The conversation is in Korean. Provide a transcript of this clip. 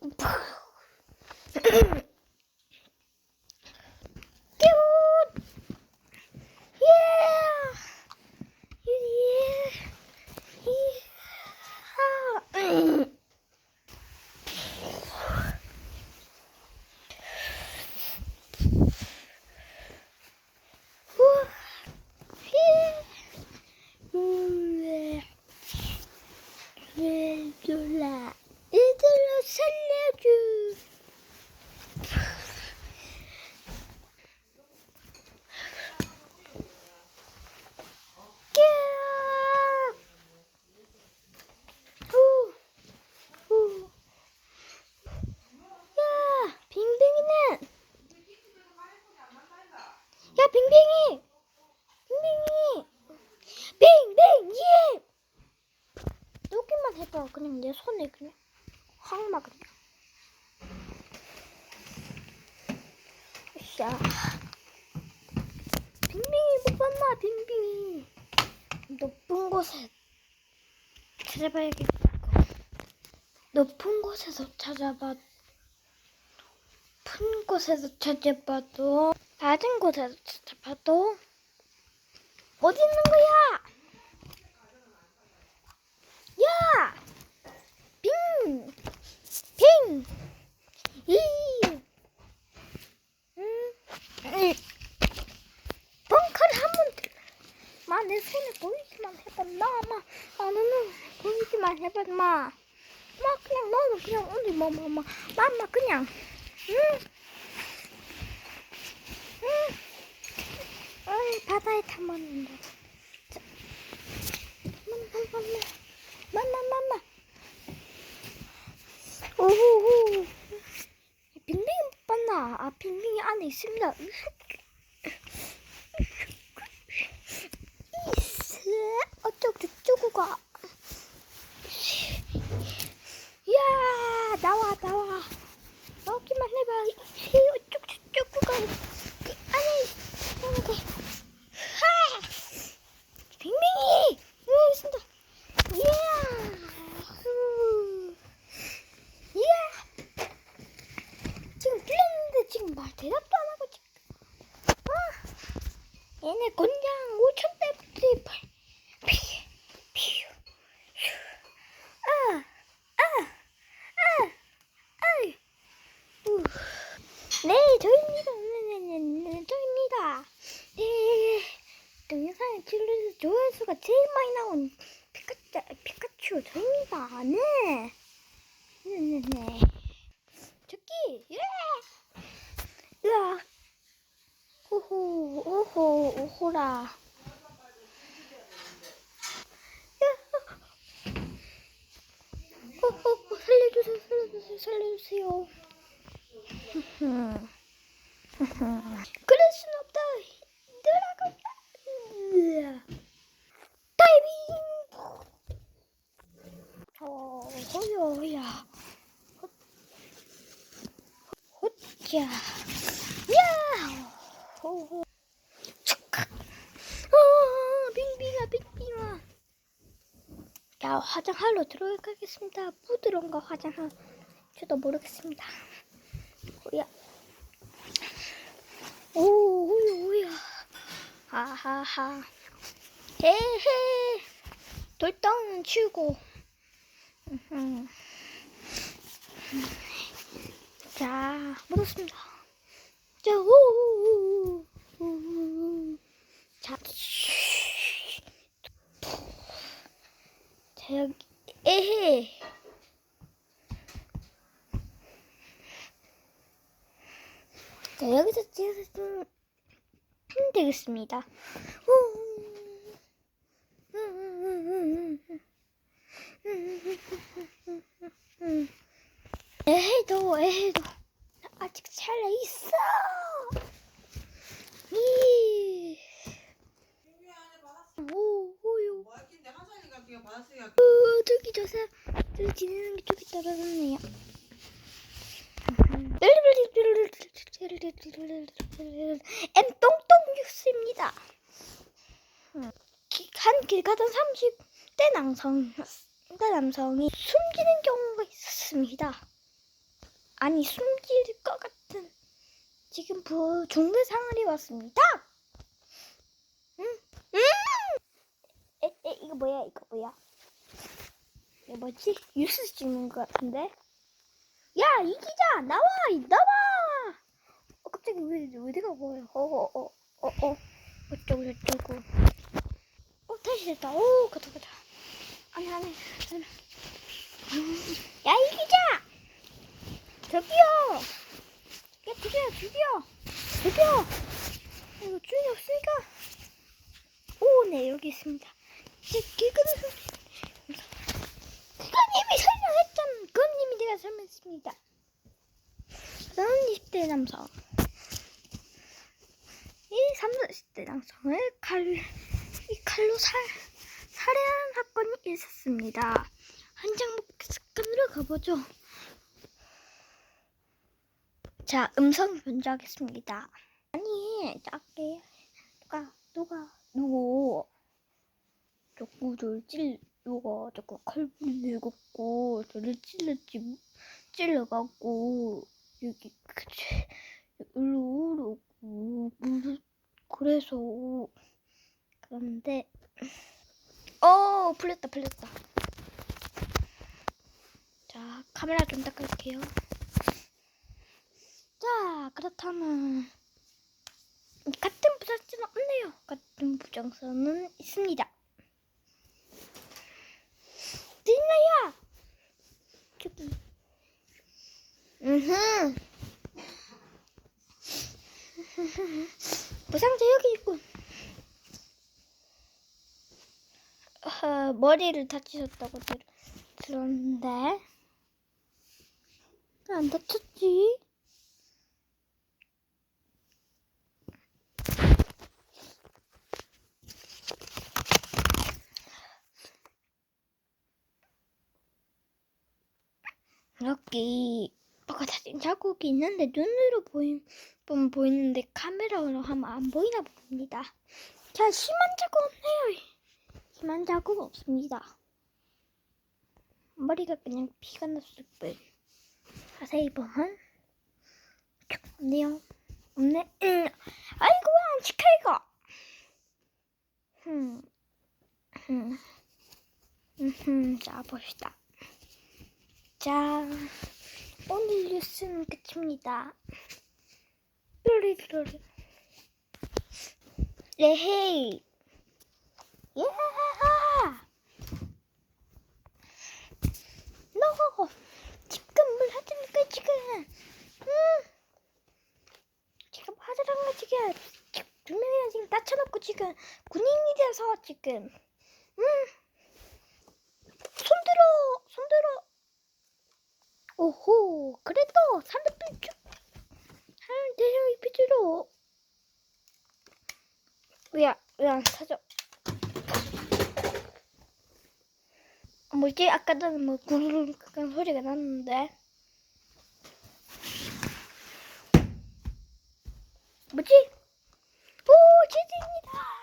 Puh. 빙빙이. 빙빙이. 빙빙이. 여기만 해봐. 그냥 내 손에 그냥 확막 그냥. 자, 빙빙이 못 봤나? 빙빙이 높은 곳에 찾아봐야겠고 높은 곳에서 찾아봐. 높은 곳에서 찾아봐도 낮은 곳에서 찾아봐도 어디 있는 거야? 야! 빙! 빙! 이! 음, 음. 벙커를 한번 마, 내 손에 보이기만 해봐, 마, 마. 아, 너는 보이기만 해봐, 마. 마, 그냥 너는 그냥 어디, 뭐, 뭐, 뭐. 마, 마, 그냥. 응? 응? 어이, 바다에 탐험한다. 자, 맘마, 맘마. 맘마, 맘마. 오호호. 빙빙이 못 봤나? 아, 빙빙이 안에 있습니다. 이스, 어쩌고 저쩌고 가. 야, 나와, 나와. 나오기만 해봐. 이 어쩌고 저쩌고 가. 그 안에 있는데. 하! 빙빙이! 여기 있습니다. 이야! 후. 이야! 지금 들렸는데 지금 말 대답도 안 하고 지금. 아! 얘네 곤장 5천 대부터 팔. 피, 피, 휴. 아! 아! 아! 아이! 우. 네, 저입니다. 네, 네, 네, 네, 저입니다. 네. 동영상을 찍으면서 조회수가 제일 많이 나온 피카츄, 피카츄 저입니다. 네. 네, 네, 네. 저기, 예! 으악. 오호, 오호, 오호라. 야! 어, 어, 어, 살려주세요, 살려주세요, 살려주세요. 그럴 순 없다. 들어가자. 으아. 다이빙. 어, 호요야. 호자. 야. 호호. 어, 빙빙아, 빙빙아. 야, 화장하러 들어가겠습니다. 부드러운가 화장하. 저도 모르겠습니다. 호야. 오, 오야, 오야. 하하하. 헤헤. 돌덩. 음흠. 자, 묻었습니다. 자, 오, 오, 오, 오. 자, 쉬. 자, 여기, 에헤. 자, 여기서 찍어서 좀 하면 되겠습니다. 에 나 아직 살아 있어. 이. 오, 오요. 어, 저기 저 사람, 저기 지내는 게 저기 떨어졌네요. M 똥똥 뉴스입니다. 한 길 가던 30대 남성, 대 남성이 숨기는 경우가 있었습니다. 아니 숨질 것 같은 지금 부 종대 상을이 왔습니다. 응? 응? 에, 에, 이거 뭐야? 이거 뭐야? 이거 뭐지? 뉴스 찍는 것 같은데? 야, 이 기자 나와, 나와! 어, 갑자기 왜 어디가 보여? 어, 어, 어, 어, 어, 어쩌고 저쩌고. 어, 다시 됐다. 오, 가자, 가자. 아니, 아니, 아니. 음, 야, 이 기자! 저기요! 야, 죽여, 죽여! 죽여! 이거 주인이 없으니까. 오, 네, 여기 있습니다. 이제 개그는 그거님이 설명했잖아. 그거님이 내가 설명했습니다. 저는 20대 남성. 이 30대 남성을 칼, 이 칼로 살, 살해하는 사건이 있었습니다. 현장 목격 사건으로 가보죠. 자, 음성 변조하겠습니다. 아니, 작게 누가 누가 누구? 자꾸 저를 찔 누가 자꾸 칼 들고 저를 찔렀지 찔러갖고 여기 일로 오르고 무슨 그래서 그런데 어 풀렸다 풀렸다. 자 카메라 좀 닦을게요 자 그렇다면 같은 부장선은 없네요. 같은 부장선은 있습니다. 딘나야! 저기. 으흠. 부상자 여기 있군. 어, 머리를 다치셨다고 들, 들었는데. 왜안 다쳤지? 여기 아까 사진 자국이 있는데 눈으로 보이, 보면 보이는데 카메라로 하면 안 보이나 봅니다. 자, 심한 자국 없네요. 심한 자국 없습니다. 머리가 그냥 피가 났을 뿐. 자세히 보면 없네요. 없네. 응. 아이고 왜안 지켜 이거? 흠. 흠. 흠. 자 봅시다. 자, 오늘 뉴스는 끝입니다. 뚜리뚜리. 레헤이. 예! 너 지금 뭘 하자니까 지금? 응? 지금 하자는 거 지금 두 명이나 지금 다쳐놓고 지금 군인이 돼서 지금 응? 손들어, 손들어. 오호, 그래도 산업필 쭉 하는 대형이 필요로 왜왜안 사죠? 어, 뭐지? 아까 전에 뭐 구르릉 그런 소리가 났는데 뭐지? 오, 제지입니다.